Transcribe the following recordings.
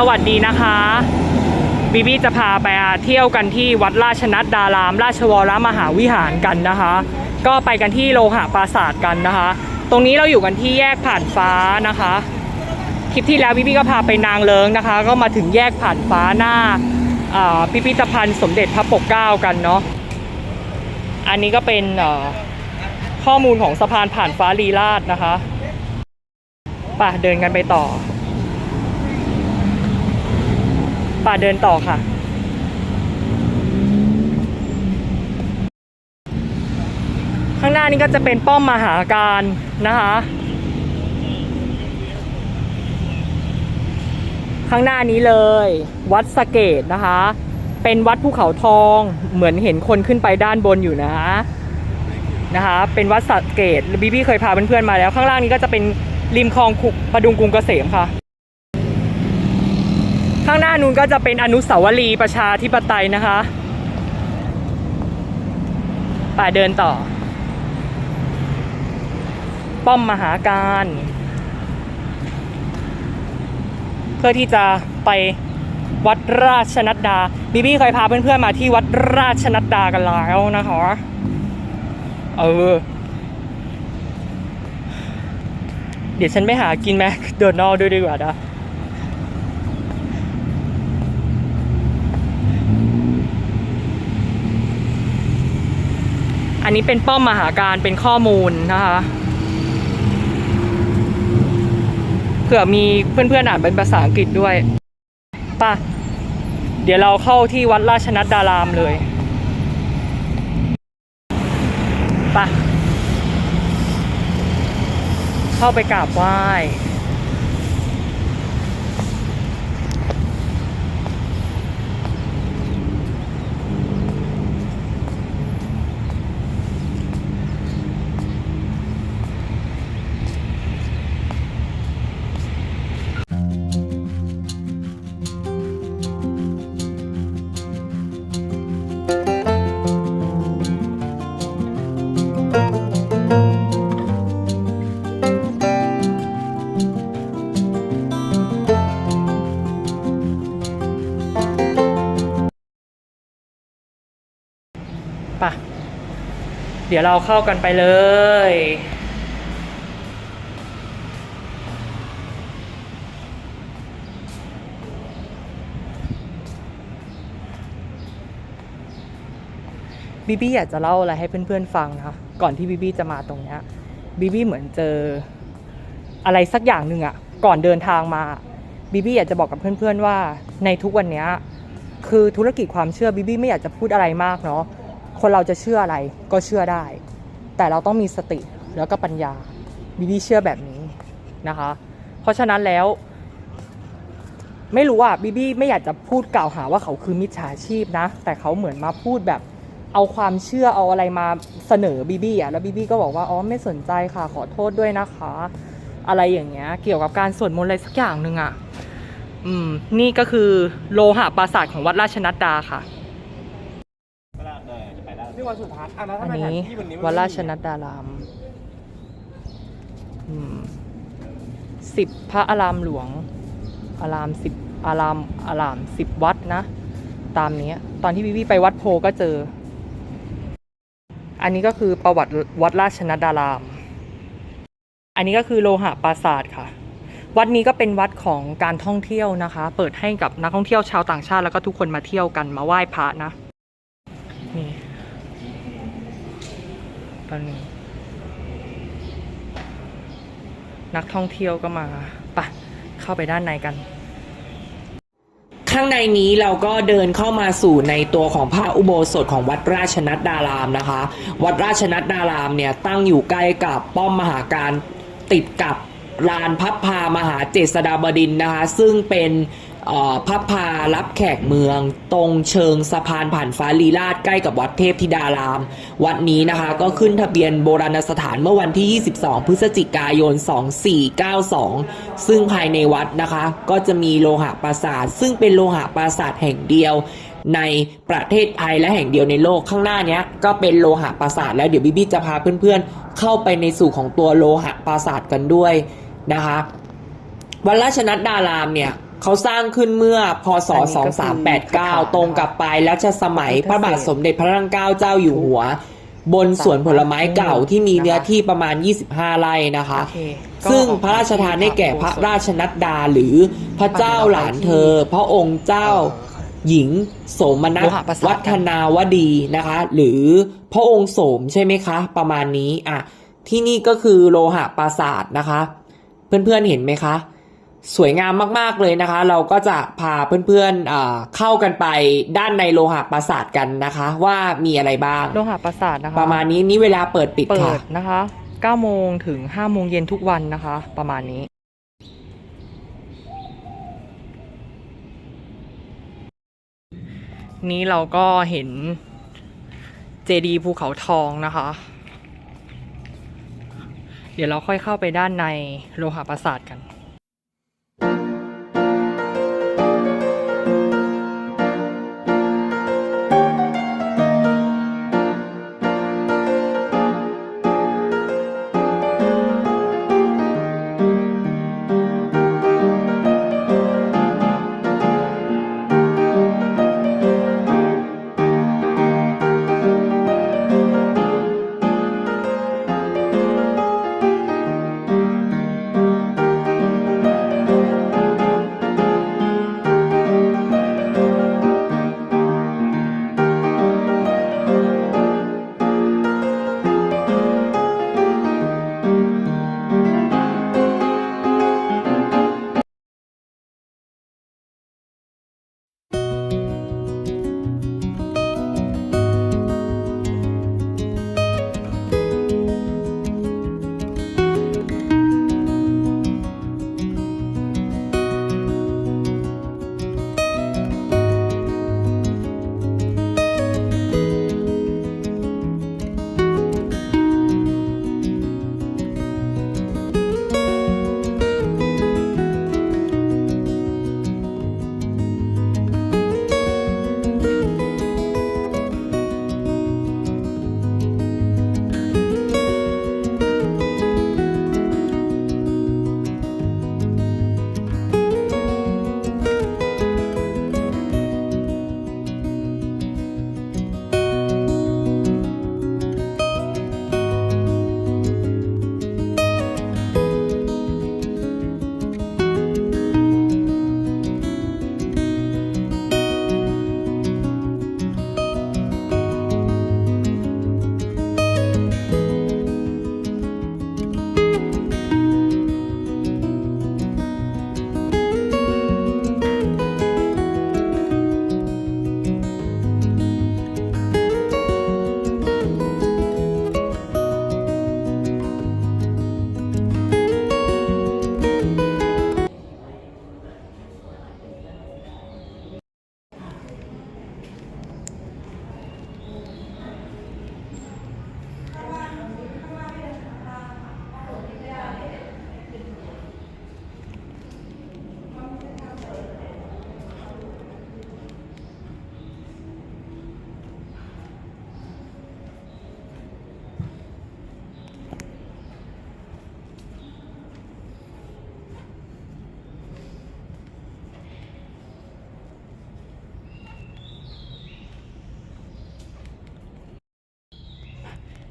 สวัสดีนะคะบีบีจะพาไปเที่ยวกันที่วัดราชนัดดาราม ราชวรมหาวิหารกันนะคะ ก็ไปกันที่โลหะปราสาทกันนะคะ ตรงนี้เราอยู่กันที่แยกผ่านฟ้านะคะคลิปที่แล้วบีบีก็พาไปนางเลิงนะคะ ก็มาถึงแยกผ่านฟ้าหน้าอ่าพิพิธภัณฑ์สมเด็จพระปกเกล้ากันเนาะอันนี้ก็เป็นข้อมูลของสะพานผ่านฟ้าลีลาดนะคะป่ะเดินกันไปต่อ ป่าเดินต่อค่ะ ข้างหน้านี้ก็จะเป็นป้อมมหาการนะคะ ข้างหน้านี้เลย วัดสะเกตนะคะ เป็นวัดภูเขาทองเหมือนเห็นคนขึ้นไปด้านบนอยู่นะนะคะ เป็นวัดสะเกตบีบี้เคยพาเพื่อนๆมาแล้ว ข้างล่างนี้ก็จะเป็นริมคลองขุประดุงกรุงเกษมค่ะ ข้างหน้านู้นก็จะเป็นอนุสาวรีย์ประชาธิปไตยนะคะป่าเดินต่อ ป้อมมหาการ เพื่อที่จะไปวัดราชนัดดาบีบี้เคยพาเพื่อนๆมาที่วัดราชนัดดากันแล้วนะคะเออเดี๋ยวฉันไปหากินแมคโดนัลด้วยดีกว่านะ อันนี้เป็นป้อมมหาการเป็นข้อมูลนะคะเผื่อมีเพื่อนๆอ่านเป็นภาษาอังกฤษด้วยป่ะเดี๋ยวเราเข้าที่วัดราชนัดดารามเลยป่ะเข้าไปกราบไหว้ เดี๋ยวเราเข้ากันไปเลย บีบี้อยากจะเล่าอะไรให้เพื่อนๆฟังนะคะก่อนที่บีบี้จะมาตรงเนี้ยบีบี้เหมือนเจออะไรสักอย่างหนึ่งอะก่อนเดินทางมาบีบี้อยากจะบอกกับเพื่อนๆว่าในทุกวันนี้คือธุรกิจความเชื่อบีบี้ไม่อยากจะพูดอะไรมากเนาะ คนเราจะเชื่ออะไรก็เชื่อได้ แต่เราต้องมีสติแล้วก็ปัญญาบีบี้เชื่อแบบนี้นะคะ เพราะฉะนั้นแล้ว ไม่รู้อะบีบี้ไม่อยากจะพูดกล่าวหาว่าเขาคือมิจฉาชีพนะ แต่เขาเหมือนมาพูดแบบเอาความเชื่อเอาอะไรมาเสนอบีบี้อะแล้วบีบี้ก็บอกว่าอ๋อไม่สนใจค่ะขอโทษด้วยนะคะ อะไรอย่างเงี้ยเกี่ยวกับการสวดมนต์อะไรสักอย่างหนึ่งอะอืมนี่ก็คือโลหะปราสาทของวัดราชนัดดาค่ะ วันสุดท้ายอะแล้วอัทำนไมแผนนี้ที่วันนี้มันวัดไม่รามีชนัดดารามอืมสิบพระอารามหลวง อารามสิบอารามอารามสิบวัดนะ ตามนี้ตอนที่วิวีไปวัดโพก็เจอ อันนี้ก็คือประวัติวัดราชนัดดาราม อันนี้ก็คือโลหะปราสาทค่ะ วัดนี้ก็เป็นวัดของการท่องเที่ยวนะคะ เปิดให้กับนักท่องเที่ยวชาวต่างชาติแล้วก็ทุกคนมาเที่ยวกันมาไหว้พระนะ ตอนนี้ นักท่องเที่ยวก็มาปะเข้าไปด้านในกัน ข้างในนี้เราก็เดินเข้ามาสู่ในตัวของพระอุโบสถของวัดราชนัดดารามนะคะ วัดราชนัดดารามเนี่ยตั้งอยู่ใกล้กับป้อมมหาการติดกับลานพับพามหาเจษฎาบดินนะคะ ซึ่งเป็น พับพารับแขกเมือง ตรงเชิงสะพานผ่านฟ้าลีลาดใกล้กับวัดเทพธิดาราม วัดนี้นะคะก็ขึ้นทะเบียนโบราณสถานเมื่อวันที่ 22 พฤศจิกายน 2492 ซึ่งภายในวัดนะคะ ก็จะมีโลหะปราสาท ซึ่งเป็นโลหะปราสาทแห่งเดียวในประเทศไทยและแห่งเดียวในโลกข้างหน้านี้ก็เป็นโลหะปราสาทแล้วเดี๋ยวบิบี้จะพาเพื่อนๆ เข้าไปในสู่ของตัวโลหะปราสาทกันด้วยนะคะวัดราชนัดดารามเนี่ย เขาสร้างขึ้นเมื่อพศอันนี้ก็คือ2389 ตรงกับปลายรัชสมัยพระบาทสมเด็จพระนางเกล้าเจ้าอยู่หัว บนสวนผลไม้เก่าที่มีเนื้อที่ประมาณ 25 ไร่นะคะโอเคก็ซึ่งพระราชทานให้แก่พระราชนัดดาหรือพระเจ้าหลานเธอ พระองค์เจ้าหญิงโสมนัสโลหะประสาทวัฒนาวดีนะคะ หรือพระองค์โสมใช่ไหมคะ ประมาณนี้อะที่นี่ก็คือโลหะปราสาทนะคะ เพื่อนๆเห็นไหมคะ สวยงามมาก ๆ เลยนะคะ เราก็จะพาเพื่อนๆอ่าเข้ากันไปด้านในโลหะปราสาทกันนะคะ ว่ามีอะไรบ้าง โลหะประสาทนะคะ ประมาณนี้นี่เวลาเปิดปิดเปิค่ะดนะคะ9โมงถึง5โมงเย็นทุกวันนะคะ ประมาณนี้ นี้เราก็เห็นเจดีภูเขาทองนะคะ เดี๋ยวเราค่อยเข้าไปด้านในโลหะปราสาทกัน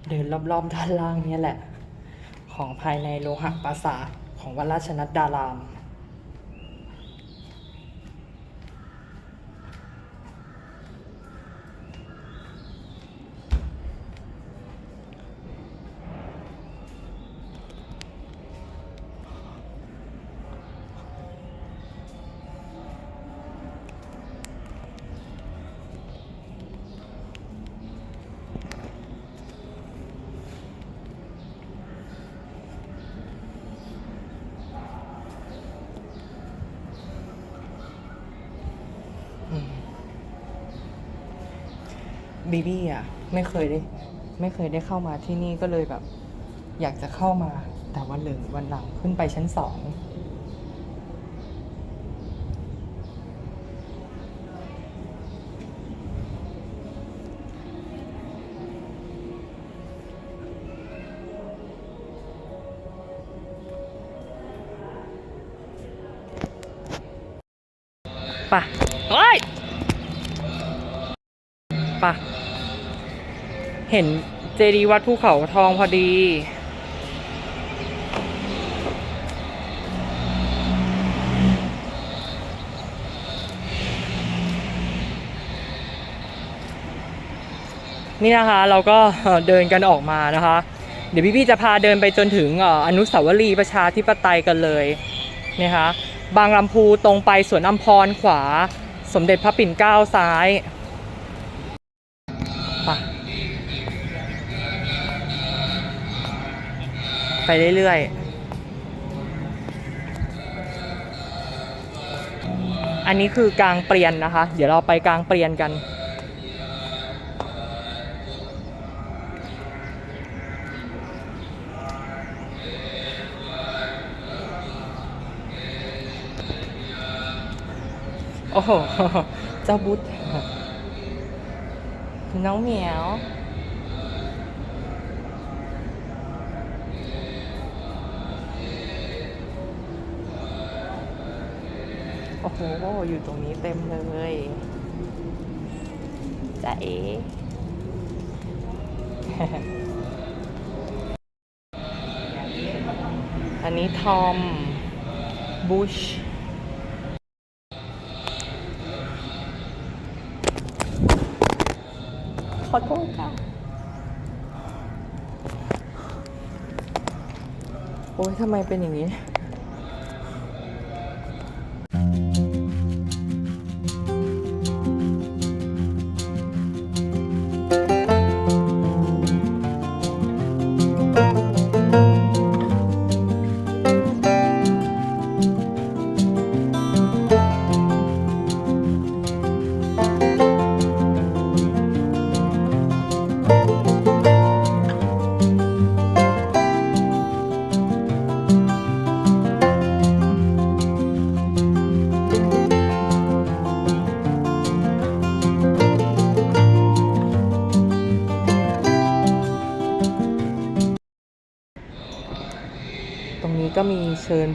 เดินรอบๆด้านล่างนี่แหละ ของภายในโลหะปราสาทของวัดราชนัดดาราม บีบี้อะไม่เคยได้ ไม่เคยได้เข้ามาที่นี่ก็เลยแบบ อยากจะเข้ามา แต่วันหนึ่งวันหลังขึ้นไปชั้นสองปะเฮ้ยปะ เห็นเจดีย์วัดภูเขาทองพอดีนี่นะคะเราก็เดินกันออกมานะคะ เดี๋ยวพี่ๆจะพาเดินไปจนถึงเอ่ออนุสาวรีย์ประชาธิปไตยกันเลยนะคะบางลำพูตรงไปสวนอัมพรขวา สมเด็จพระปิ่นเกล้าซ้าย ไปเรื่อยๆ อันนี้คือกลางเปลี่ยนนะคะ เดี๋ยวเราไปกลางเปลี่ยนกัน โอ้โห เจ้าบุตรน้องเหมียว โอ้โหอยู่ตรงนี้เต็มเลยจ้าเออันนี้ทอมบุชขอโทษค่ะ โอ้ยทำไมเป็นอย่างนี้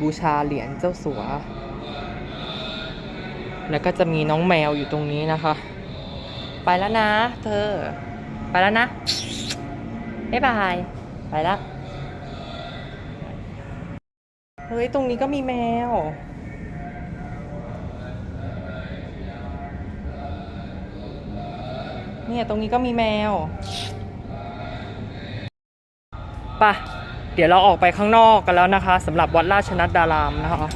บูชาเหรียญเจ้าสัว แล้วก็จะมีน้องแมวอยู่ตรงนี้นะคะ ไปแล้วนะ เธอ ไปแล้วนะบ๊ายบายไปแล้วเฮ้ย ตรงนี้ก็มีแมวเนี่ยตรงนี้ก็มีแมวไปะ เดี๋ยวเราออกไปข้างนอกกันแล้วนะคะสำหรับวัดราชนัดดารามนะคะ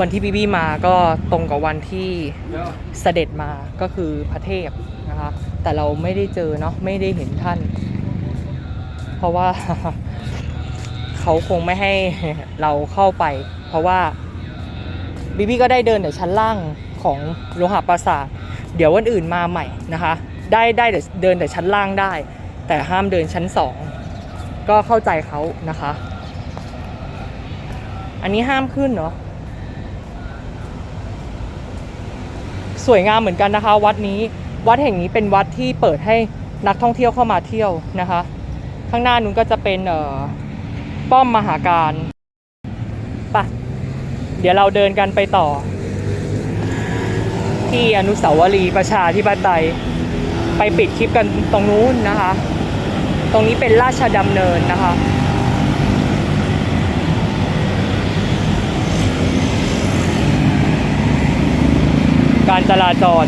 วันที่บีบีมาก็ตรงกับวันที่เสด็จมาก็คือพระเทพนะคะแต่เราไม่ได้เจอเนาะไม่ได้เห็นท่าน เพราะว่าเขาคงไม่ให้เราเข้าไป เพราะว่าบีบีก็ได้เดินแต่ชั้นล่างของโลหะปราสาทเดี๋ยววันอื่นมาใหม่นะคะ ได้ได้เดินแต่ชั้นล่างได้ แต่ห้ามเดินชั้นสองก็เข้าใจเขานะคะ อันนี้ห้ามขึ้นเนาะสวยงามเหมือนกันนะคะ วัดนี้วัดแห่งนี้เป็นวัดที่เปิดให้นักท่องเที่ยวเข้ามาเที่ยวนะคะ ข้างหน้านู้นก็จะเป็นเอ่อป้อมมหาการปะเดี๋ยวเราเดินกันไปต่อ ที่อนุสาวรีย์ประชาธิปไตยไปปิดคลิปกันตรงนู้นนะคะ ตรงนี้เป็นราชดำเนินนะคะ การจราจร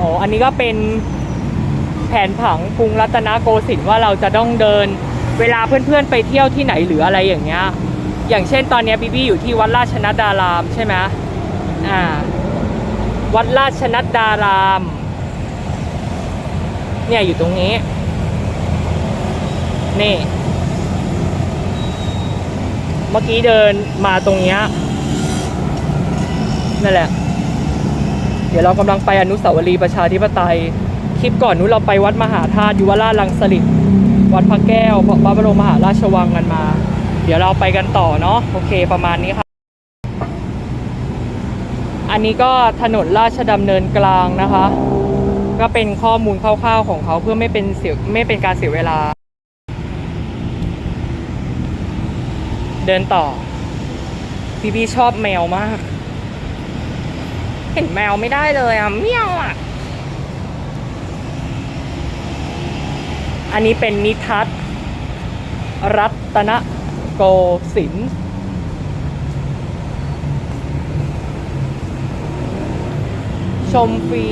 อ๋ออันนี้ก็เป็นแผนผังกรุงรัตนโกสินทร์ว่าเราจะต้องเดินเวลาเพื่อนๆไปเที่ยวที่ไหนหรืออะไรอย่างเงี้ย อย่างเช่นตอนนี้บีบี้อยู่ที่วัดราชนัดดารามใช่ไหมอ่า วัดราชนัดดาราม เนี่ยอยู่ตรงนี้ นี่ เมื่อกี้เดินมาตรงเนี้ยนั่นแหละ เดี๋ยวเรากำลังไปอนุสาวรีย์ประชาธิปไตย คลิปก่อนนู้นเราไปวัดมหาธาตุยุวราชรังสฤษวัดพระแก้วพระบรมมหาราชวังกันมา เดี๋ยวเราไปกันต่อเนาะโอเคประมาณนี้ค่ะ อันนี้ก็ถนนราชดำเนินกลางนะคะ ก็เป็นข้อมูลคร่าวๆของเขาเพื่อไม่เป็นเสียไม่เป็นการเสียเวลา เดินต่อบีบีชอบแมวมาก เห็นแมวไม่ได้เลยอะเมียวอะ อันนี้เป็นนิทัศรัตนโกสินทร์ ชมฟรี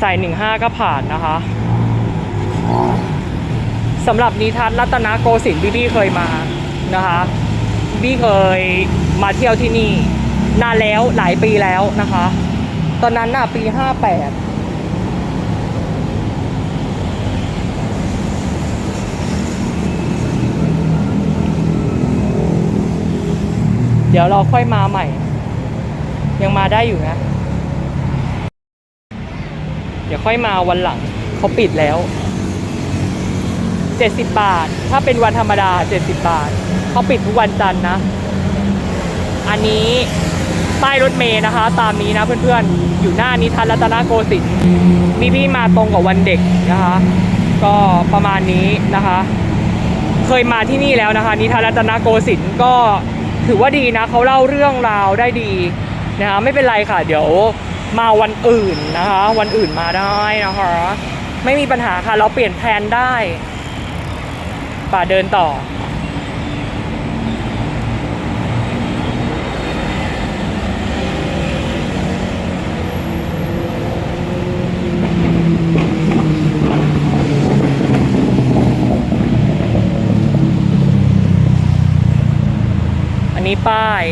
สายหนึ่งห้าก็ผ่านนะคะสำหรับนิทัศน์รัตนโกสินทร์พี่บี้เคยมานะคะบี้เคยมาเที่ยวที่นี่ นานแล้วหลายปีแล้วนะคะ ตอนนั้นน่ะปีห้าแปด เดี๋ยวเราค่อยมาใหม่ ยังมาได้อยู่นะ เดี๋ยวค่อยมาวันหลังเขาปิดแล้ว 70 บาท ถ้าเป็นวันธรรมดา 70 บาท เขาปิดทุกวันจันทร์นะ อันนี้ป้ายรถเมย์นะคะ ตามนี้นะเพื่อนๆ อยู่หน้านิทัศน์รัตนโกสินทร์มีพี่มาตรงกับวันเด็กนะคะ ก็ประมาณนี้นะคะ เคยมาที่นี่แล้วนะคะ นิทัศน์รัตนโกสินทร์ก็ ถือว่าดีนะเขาเล่าเรื่องราวได้ดีนะคะไม่เป็นไรค่ะ เดี๋ยวมาวันอื่นนะคะ วันอื่นมาได้นะคะไม่มีปัญหาค่ะ เราเปลี่ยนแผนได้ ป่าเดินต่อ นี้ป้าย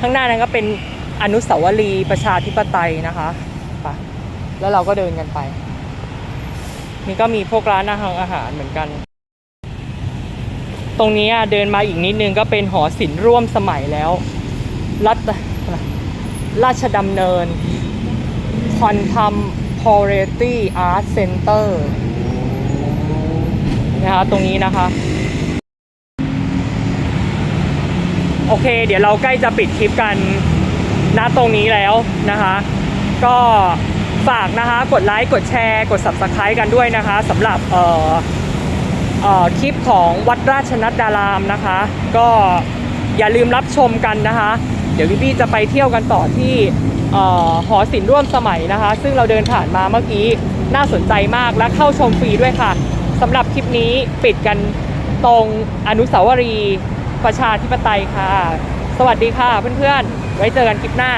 ข้างหน้านั้นก็เป็นอนุสาวรีย์ประชาธิปไตยนะคะไปแล้วเราก็เดินกันไป นี่ก็มีพวกร้านอาหารอาหารเหมือนกัน ตรงนี้เดินมาอีกนิดนึงก็เป็นหอศิลป์ร่วมสมัยแล้ว รัตราชดำเนิน Contemporary Art Center นะคะ ตรงนี้นะคะ โอเค เดี๋ยวเราใกล้จะปิดคลิปกันณตรงนี้แล้วนะคะ ก็ฝากนะคะ กดไลค์กดแชร์ กด subscribe กันด้วยนะคะสำหรับเอ่อเอ่อคลิปของวัดราชนัดดารามนะคะ ก็อย่าลืมรับชมกันนะคะ เดี๋ยวพี่พี่จะไปเที่ยวกันต่อที่เอ่อหอศิลป์ร่วมสมัยนะคะ ซึ่งเราเดินผ่านมาเมื่อกี้น่าสนใจมากและเข้าชมฟรีด้วยค่ะ สำหรับคลิปนี้ปิดกันตรงอนุสาวรีย์ประชาธิปไตยค่ะ สวัสดีค่ะเพื่อนๆ ไว้เจอกันคลิปหน้า